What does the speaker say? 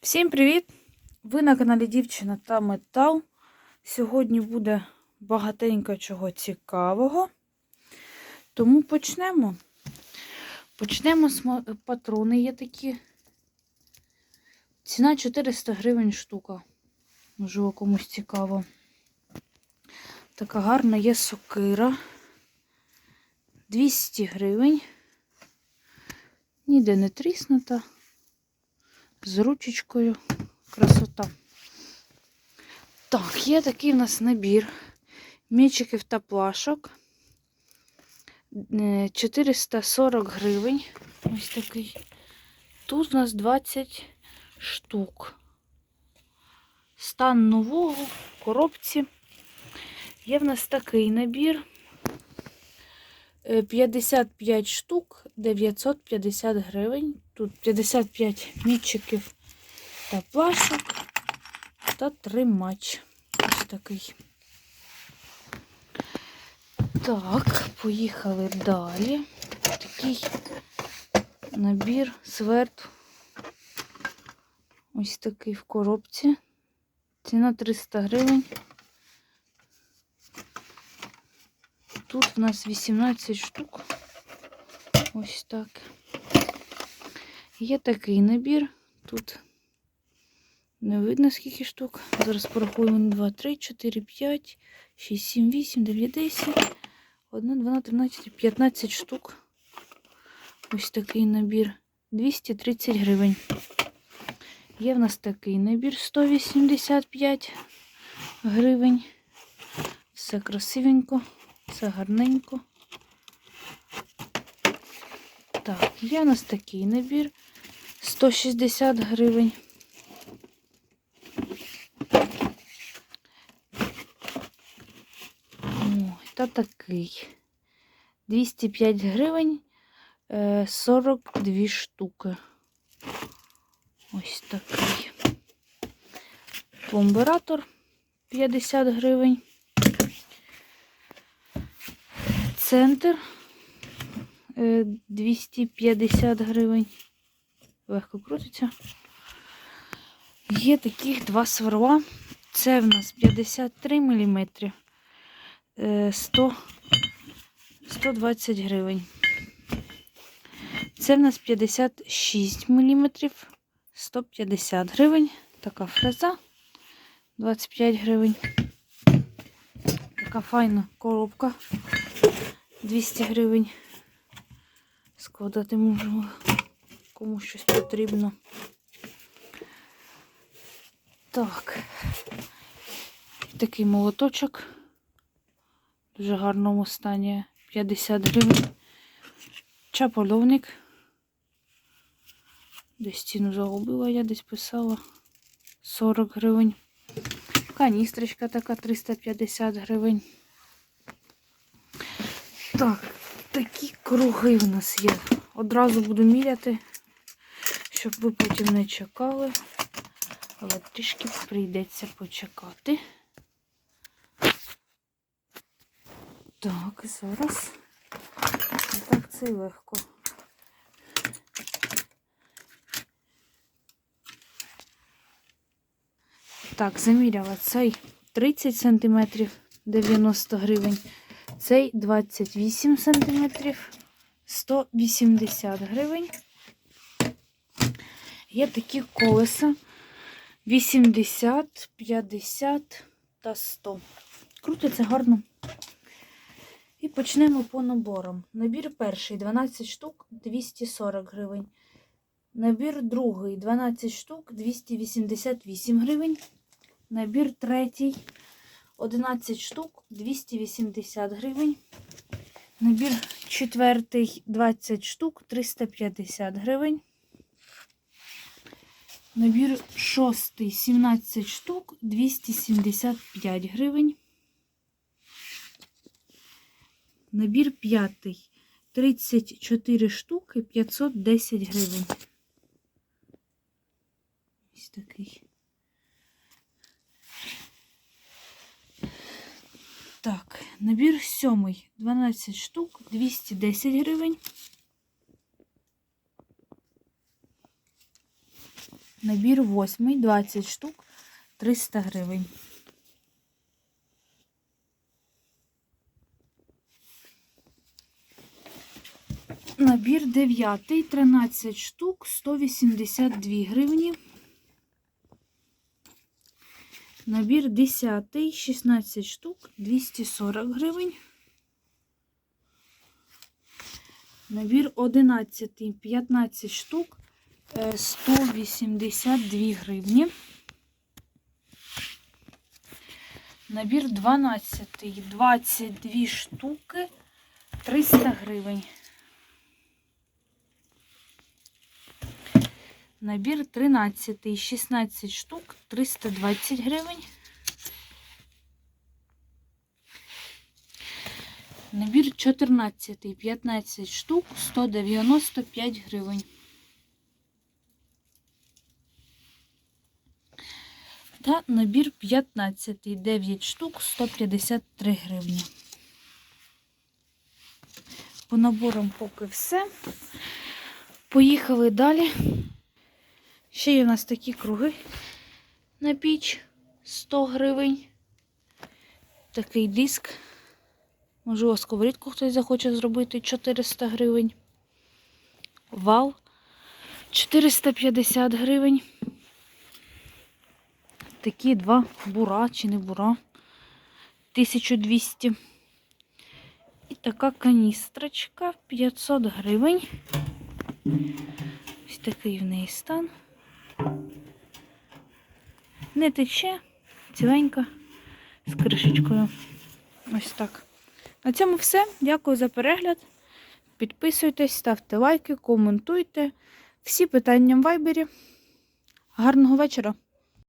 Всім привіт! Ви на каналі Дівчина та Метал. Сьогодні буде багатенько чого цікавого. Тому почнемо. Почнемо з патрони є такі. Ціна 400 гривень штука. Можливо, комусь цікаво. Така гарна є сокира. 200 гривень. Ніде не тріснута з ручечкою. Красота. Так, є такий в нас набір мічиків та плашок. Е, 440 гривень. Ось такий. Тут у нас 20 штук. Стан нового в коробці. Є в нас такий набір. Е, 55 штук, 950 гривень. Тут 55 мітчиків та плашок та тримач. Ось такий. Так, поїхали далі. Такий набір сверд. Ось такий в коробці. Ціна 300 гривень. Тут в нас 18 штук. Ось так. Є такий набір. Тут не видно скільки штук. Зараз порахуємо 2, 3, 4, 5, 6, 7, 8, 9, 10, 1, 12, 13, 15 штук. Ось такий набір. 230 гривень. Є в нас такий набір 185 гривень. Все красивенько, все гарненько. Так, є у нас такий набір 160 гривень. Ой, та такий. 205 гривень, е, 42 штуки. Ось такий. Пломбиратор 50 гривень. Центр е, 250 гривень. Легко крутиться. Є таких два сверла. Це в нас 53 мм. 100, 120 гривень. Це в нас 56 мм. 150 гривень. Така фреза 25 гривень. Така файна коробка 200 гривень. Складати можемо, кому щось потрібно. Так, такий молоточок. Дуже гарному стані 50 гривень. Чапольовник. Десь стіну загубила, я десь писала 40 гривень. Каністрочка така 350 гривень. Так, такі круги в нас є. Одразу буду міряти, щоб ви потім не чекали. Але трішки прийдеться почекати. Так, зараз. Так це легко. Так, заміряла цей 30 см 90 гривень. Цей 28 см 180 гривень. Є такі колеса 80, 50 та 100. Крутиться гарно. І почнемо по наборам. Набір перший 12 штук 240 гривень. Набір другий 12 штук 288 гривень. Набір третій 11 штук 280 гривень. Набір четвертий 20 штук 350 гривень. Набір шостий 17 штук 275 гривень. Набір п'ятий 34 штуки 510 гривень. Ось такий. Так, набір сьомий 12 штук 210 гривень. Набір 8, 20 штук, 300 гривень. Набір 9, 13 штук, 182 гривні. Набір 10, 16 штук, 240 гривень. Набір 11, 15 штук, 182 гривні. Набір 12, 22 штуки, 300 гривень. Набір 13, 16 штук, 320 гривень. Набір 14, 15 штук, 195 гривень. Та набір 15, 9 штук, 153 гривні. По наборам поки все. Поїхали далі. Ще є у нас такі круги на піч 100 гривень. Такий диск. Можливо, сковорідку хтось захоче зробити 400 гривень. Вал 450 гривень. Такі два бура чи не бура. 1200. І така каністрочка 500 гривень. Ось такий в неї стан. Не тече, ціленька, з кришечкою. Ось так. На цьому все. Дякую за перегляд. Підписуйтесь, ставте лайки, коментуйте. Всі питання в вайбері. Гарного вечора!